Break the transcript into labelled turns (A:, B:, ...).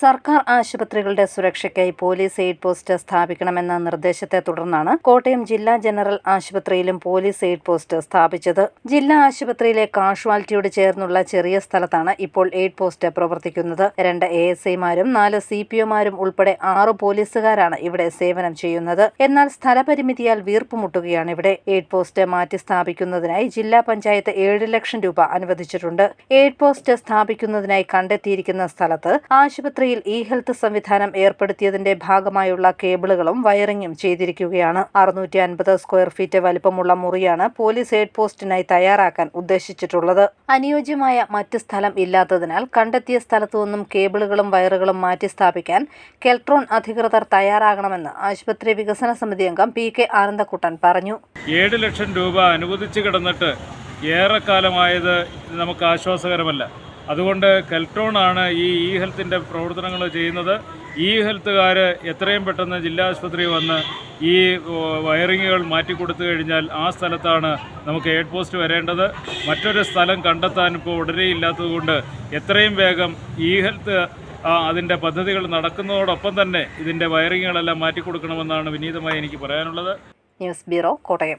A: സർക്കാർ ആശുപത്രികളുടെ സുരക്ഷയ്ക്കായി പോലീസ് എയ്ഡ് പോസ്റ്റ് സ്ഥാപിക്കണമെന്ന നിർദ്ദേശത്തെ തുടർന്നാണ് കോട്ടയം ജില്ലാ ജനറൽ ആശുപത്രിയിലും പോലീസ് എയ്ഡ് പോസ്റ്റ് സ്ഥാപിച്ചത്. ജില്ലാ ആശുപത്രിയിലെ കാഷ്വാലിറ്റിയോട് ചേർന്നുള്ള ചെറിയ സ്ഥലത്താണ് ഇപ്പോൾ എയ്ഡ് പോസ്റ്റ് പ്രവർത്തിക്കുന്നത്. രണ്ട് എ എസ് ഐമാരും നാല് സി പി ഒമാരും ഉൾപ്പെടെ ആറ് പോലീസുകാരാണ് ഇവിടെ സേവനം ചെയ്യുന്നത്. എന്നാൽ സ്ഥലപരിമിതിയാൽ വീർപ്പുമുട്ടുകയാണ് ഇവിടെ. എയ്ഡ് പോസ്റ്റ് മാറ്റി സ്ഥാപിക്കുന്നതിനായി ജില്ലാ പഞ്ചായത്ത് ഏഴ് ലക്ഷം രൂപ അനുവദിച്ചിട്ടുണ്ട്. എയ്ഡ് പോസ്റ്റ് സ്ഥാപിക്കുന്നതിനായി കണ്ടെത്തിയിരിക്കുന്ന സ്ഥലത്ത് ആശുപത്രിയിൽ ഇ ഹെൽത്ത് സംവിധാനം ഏർപ്പെടുത്തിയതിന്റെ ഭാഗമായുള്ള കേബിളുകളും വയറിംഗും ചെയ്തിരിക്കുകയാണ്. അറുന്നൂറ്റി അൻപത് സ്ക്വയർ ഫീറ്റ് വലിപ്പമുള്ള മുറിയാണ് പോലീസ് ഹെഡ് പോസ്റ്റിനായി തയ്യാറാക്കാൻ ഉദ്ദേശിച്ചിട്ടുള്ളത്. അനുയോജ്യമായ മറ്റ് സ്ഥലം ഇല്ലാത്തതിനാൽ കണ്ടെത്തിയ സ്ഥലത്തു നിന്നും കേബിളുകളും വയറുകളും മാറ്റി സ്ഥാപിക്കാൻ കെൽട്രോൺ അധികൃതർ തയ്യാറാകണമെന്ന് ആശുപത്രി വികസന സമിതി അംഗം പി കെ ആനന്ദക്കുട്ടൻ പറഞ്ഞു.
B: ഏഴ് ലക്ഷം രൂപ അനുവദിച്ചു കിടന്നിട്ട് ഏറെക്കാലമായത് നമുക്ക് ആശ്വാസകരമല്ല. അതുകൊണ്ട് കെൽട്രോണാണ് ഈ ഇ ഹെൽത്തിന്റെ പ്രവർത്തനങ്ങൾ ചെയ്യുന്നത്. ഇ ഹെൽത്തുകാർ എത്രയും പെട്ടെന്ന് ജില്ലാ ആശുപത്രി വന്ന് ഈ വയറിങ്ങുകൾ മാറ്റിക്കൊടുത്തു കഴിഞ്ഞാൽ ആ സ്ഥലത്താണ് നമുക്ക് എയ്ഡ് പോസ്റ്റ് വരേണ്ടത്. മറ്റൊരു സ്ഥലം കണ്ടെത്താൻ ഇപ്പോൾ ഉടനെ ഇല്ലാത്തതുകൊണ്ട് എത്രയും വേഗം ഇ ഹെൽത്ത് അതിന്റെ പദ്ധതികൾ നടക്കുന്നതോടൊപ്പം തന്നെ ഇതിന്റെ വയറിങ്ങുകളെല്ലാം മാറ്റിക്കൊടുക്കണമെന്നാണ് വിനീതമായി എനിക്ക് പറയാനുള്ളത്.
A: News bureau Kottayam.